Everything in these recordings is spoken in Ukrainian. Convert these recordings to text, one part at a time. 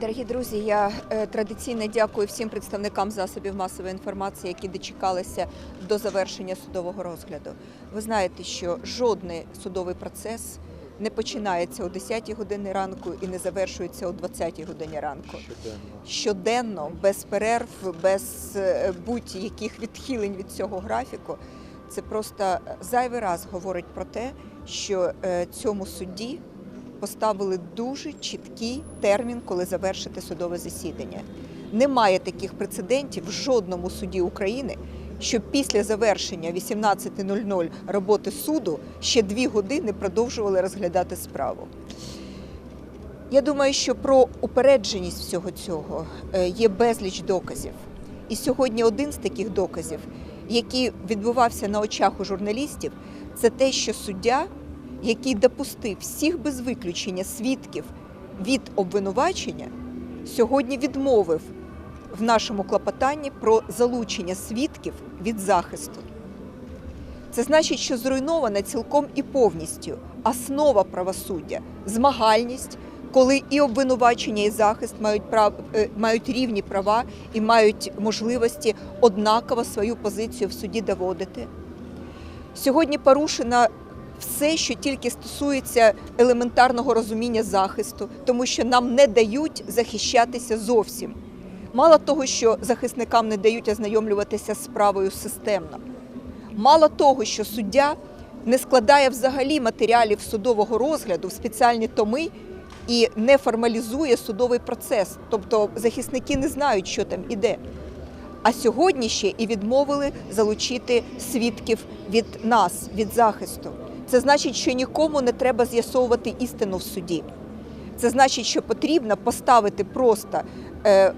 Дорогі друзі, я е, традиційно дякую всім представникам засобів масової інформації, які дочекалися до завершення судового розгляду. Ви знаєте, що жодний судовий процес не починається о 10 годині ранку і не завершується о 20 годині ранку. Щоденно. Щоденно, без перерв, без е, будь-яких відхилень від цього графіку. Це просто зайвий раз говорить про те, що е, цьому судді поставили дуже чіткий термін, коли завершити судове засідання. Немає таких прецедентів в жодному суді України, що після завершення 18.00 роботи суду ще дві години продовжували розглядати справу. Я думаю, що про упередженість всього цього е, є безліч доказів. І сьогодні один з таких доказів, який відбувався на очах у журналістів, це те, що суддя, який допустив всіх без виключення свідків від обвинувачення, сьогодні відмовив в нашому клопотанні про залучення свідків від захисту. Це значить, що зруйнована цілком і повністю основа правосуддя, змагальність, коли і обвинувачення, і захист мають прав е, мають рівні права і мають можливості однаково свою позицію в суді доводити. Сьогодні порушено все, що тільки стосується елементарного розуміння захисту, тому що нам не дають захищатися зовсім. Мало того, що захисникам не дають ознайомлюватися з справою системно. Мало того, що суддя не складає взагалі матеріалів судового розгляду в спеціальні томи і не формалізує судовий процес, тобто захисники не знають, що там іде. А сьогодні ще і відмовили залучити свідків від нас, від захисту. Це значить, що нікому не треба з'ясовувати істину в суді. Це значить, що потрібно поставити просто е,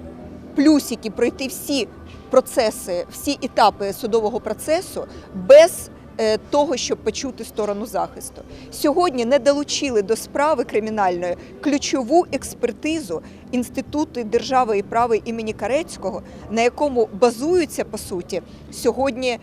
плюсики, пройти всі процеси, всі етапи судового процесу без е, того, щоб почути сторону захисту. Сьогодні не долучили до справи кримінальної ключову експертизу Інституту держави і права імені Карецького, на якому базуються по суті сьогодні.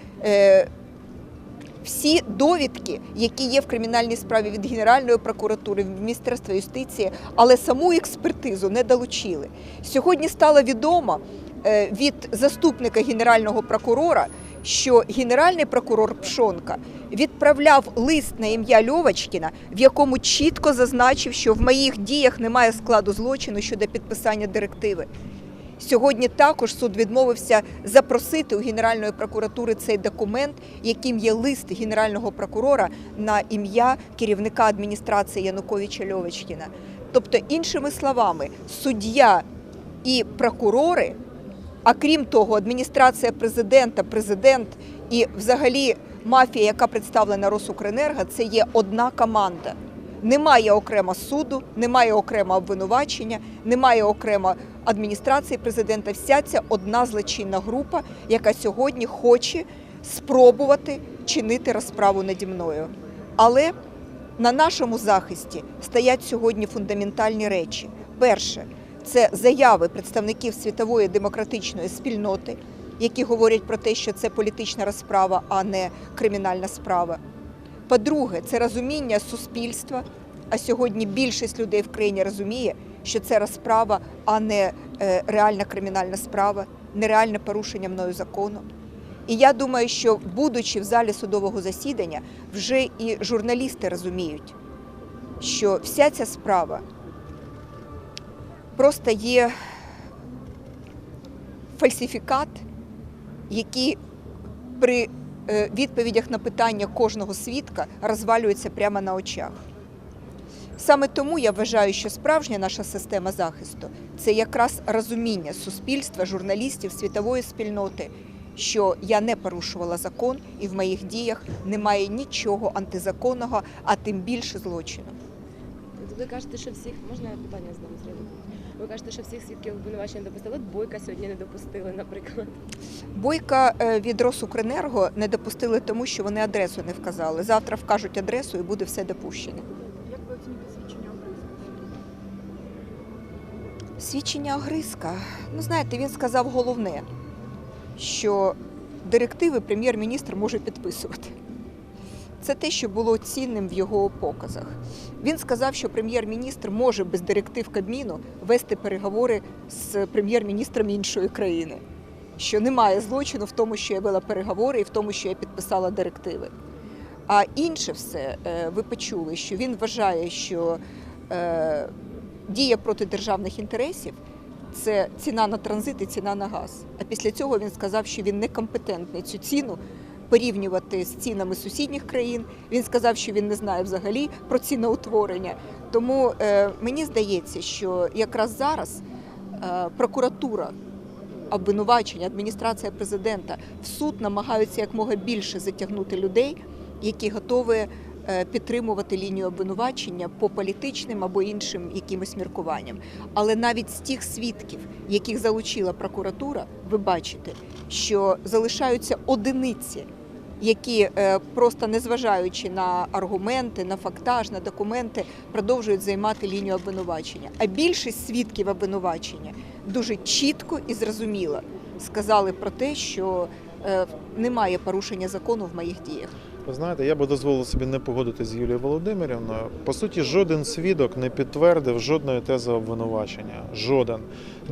Всі довідки, які є в кримінальній справі від Генеральної прокуратури, від Міністерства юстиції, але саму експертизу не долучили. Сьогодні стало відомо е, від заступника генерального прокурора, що генеральний прокурор Пшонка відправляв лист на ім'я Льовочкіна, в якому чітко зазначив, що в моїх діях немає складу злочину щодо підписання директиви. Сьогодні також суд відмовився запросити у Генеральної прокуратури цей документ, яким є лист генерального прокурора на ім'я керівника адміністрації Януковича Льовочкіна. Тобто, іншими словами, суддя і прокурори, а крім того, адміністрація президента, президент і взагалі мафія, яка представлена Росукренерго, це є одна команда. Немає окремо суду, немає окремо обвинувачення, немає окремо адміністрації президента. Вся ця одна злочинна група, яка сьогодні хоче спробувати чинити розправу наді мною. Але на нашому захисті стоять сьогодні фундаментальні речі. Перше це заяви представників світової демократичної спільноти, які говорять про те, що це політична розправа, а не кримінальна справа. По-друге, це розуміння суспільства. А сьогодні більшість людей в країні розуміє, що це розправа, а не е, реальна кримінальна справа, нереальне порушення мною закону. І я думаю, що, будучи в залі судового засідання, вже і журналісти розуміють, що вся ця справа просто є фальсифікат, який при е, відповідях на питання кожного свідка розвалюється прямо на очах. Саме тому я вважаю, що справжня наша система захисту це якраз розуміння суспільства, журналістів, світової спільноти, що я не порушувала закон і в моїх діях немає нічого антизаконного, а тим більше злочину. Ви кажете, що всіх можна я питання з нами зробити? Ви кажете, що всіх свідків обвинувачення допустили. Бойка сьогодні не допустили, наприклад. Бойка е, від Росукренерго не допустили тому, що вони адресу не вказали. Завтра вкажуть адресу і буде все допущено. Свідчення Огризка. Ну, знаєте, він сказав головне, що директиви прем'єр-міністр може підписувати. це те, що було цінним в його показах. Він сказав, що прем'єр-міністр може без директив Кабміну вести переговори з прем'єр-міністром іншої країни. Що немає злочину в тому, що я вела переговори, і в тому, що я підписала директиви. А інше все, е, ви почули, що він вважає, що е, дія проти державних інтересів це ціна на транзит і ціна на газ. А після цього він сказав, що він некомпетентний цю ціну порівнювати з цінами сусідніх країн. Він сказав, що він не знає взагалі про ціноутворення. Тому е, мені здається, що якраз зараз е, прокуратура. Обвинувачення, адміністрація президента в суд намагаються якмога більше затягнути людей, які готові підтримувати лінію обвинувачення по політичним або іншим якимось міркуванням. Але навіть з тих свідків, яких залучила прокуратура, ви бачите, що залишаються одиниці, які е, просто незважаючи на аргументи, на фактаж, на документи, продовжують займати лінію обвинувачення. А більшість свідків обвинувачення дуже чітко і зрозуміло сказали про те, що е, немає порушення закону в моїх діях. Ви знаєте, я би дозволив собі не погодитися з Юлією Володимирівною. По суті, жоден свідок не підтвердив жодної тези обвинувачення. Жоден.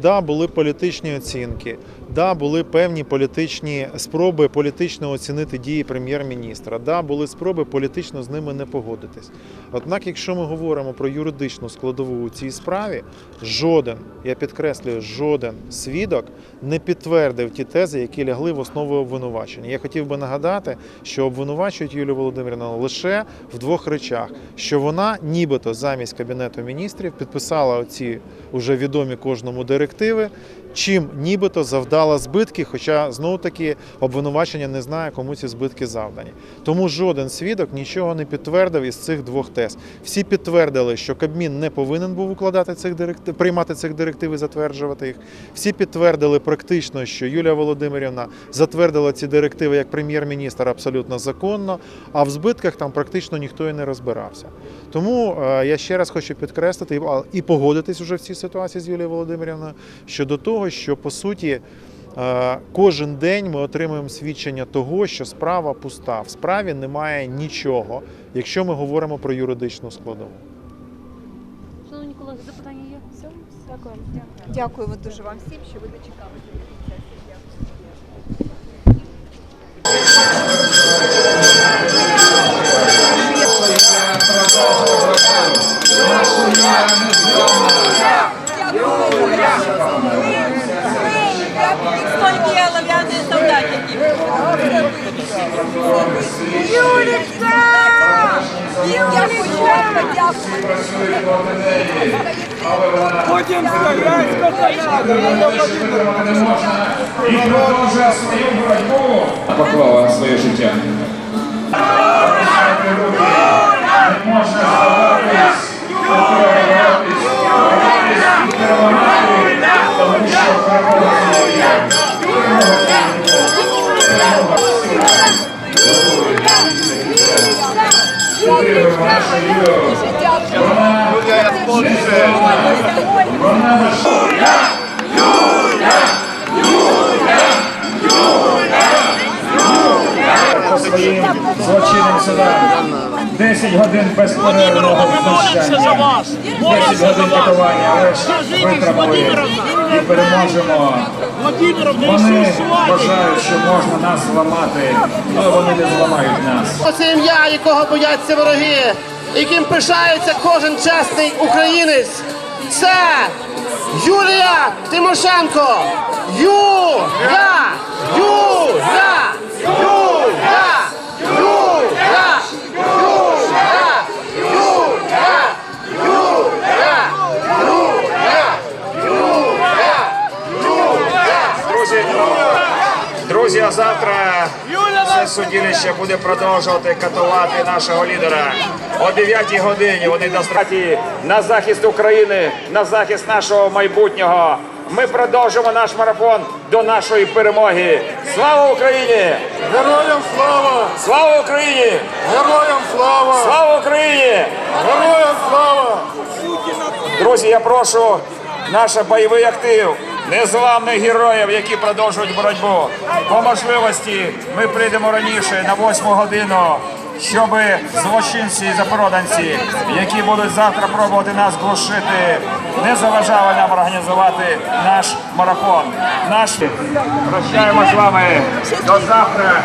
Да, були політичні оцінки, да, були певні політичні спроби політично оцінити дії прем'єр-міністра. Да, були спроби політично з ними не погодитись. Однак, якщо ми говоримо про юридичну складову у цій справі, жоден, я підкреслюю, жоден свідок не підтвердив ті тези, які лягли в основу обвинувачення. Я хотів би нагадати, що обвинувачують Юлію Володимирівну лише в двох речах: що вона, нібито замість кабінету міністрів, підписала оці уже відомі кожному директиви. Чим нібито завдала збитки, хоча знову таки обвинувачення не знає, кому ці збитки завдані. Тому жоден свідок нічого не підтвердив із цих двох тез. Всі підтвердили, що Кабмін не повинен був укладати цих директив, приймати цих директив і затверджувати їх. Всі підтвердили практично, що Юлія Володимирівна затвердила ці директиви як прем'єр-міністр абсолютно законно, а в збитках там практично ніхто і не розбирався. Тому е, я ще раз хочу підкреслити і- погодитись уже в цій ситуації з Юлією Володимирівною щодо того, що по суті. е, Кожен день ми отримуємо свідчення того, що справа пуста. В справі немає нічого, якщо ми говоримо про юридичну складову. Шановні колеги, запитання є? Все, дякую. Дякуємо дуже вам всім, що ви дочекалися всі працюють стоять, витримати не можна і продовжує свою боротьбу. Поклала своє життя. Не можна. 10 годин безперервного знущання, 10 годин катування, арешт витримали і переможемо. Вони вважають, що можна нас зламати, але вони не зламають нас. Це ім'я, якого бояться вороги, яким пишається кожен чесний українець. Це Юлія Тимошенко. Юля! Юля! Юля! Юля! Юля! Юля! Юля! Юля! Юля! Друзі, друзі, а завтра судилище буде продовжувати катувати нашого лідера. О 9 годині вони достатні на захист України, на захист нашого майбутнього. Ми продовжимо наш марафон до нашої перемоги. Слава Україні! Героям слава! Слава Україні! Героям слава! Слава Україні! Героям слава! Друзі, я прошу наш бойовий актив, незламних героїв, які продовжують боротьбу. По можливості ми прийдемо раніше на 8 годину щоб злочинці і запроданці, які будуть завтра пробувати нас глушити, не заважали нам організувати наш марафон. Наш прощаємо з вами до завтра.